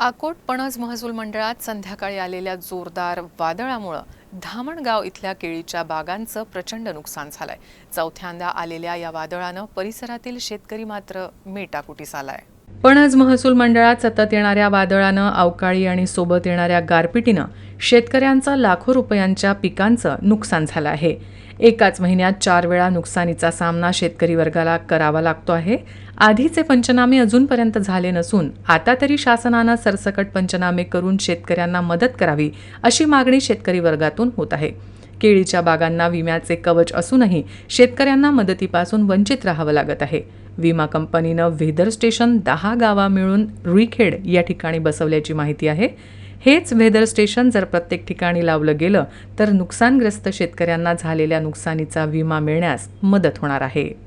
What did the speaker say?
आकोट पणज महसूल मंडळात संध्याकाळी आलेल्या जोरदार वादळामुळं धामणगाव इथल्या केळीच्या बागांचं प्रचंड नुकसान झालंय. चौथ्यांदा आलेल्या या वादळानं परिसरातील शेतकरी मात्र मेटाकुटीस आलाय. पणज महसूल मंडळात सतत येणाऱ्या वादळानं अवकाळी आणि सोबत येणाऱ्या गारपिटीनं शेतकऱ्यांचा लाखो रुपयांच्या पिकांचं नुकसान झालं आहे. एकाच महिन्यात चार वेळा नुकसानीचा सामना शेतकरी वर्गाला करावा लागतो आहे. आधीचे पंचनामे अजूनपर्यंत झाले नसून आता तरी शासनानं सरसकट पंचनामे करून शेतकऱ्यांना मदत करावी अशी मागणी शेतकरी वर्गातून होत आहे. केळीच्या बागांना विम्याचे कवच असूनही शेतकऱ्यांना मदतीपासून वंचित राहावं लागत आहे. विमा कंपनीनं व्हेदर स्टेशन दहा गावा मिळून रुईखेड या ठिकाणी बसवल्याची माहिती आहे. हेच वेदर स्टेशन जर प्रत्येक ठिकाणी लावलं गेलं तर नुकसानग्रस्त शेतकऱ्यांना झालेल्या नुकसानीचा विमा मिळण्यास मदत होणार आहे.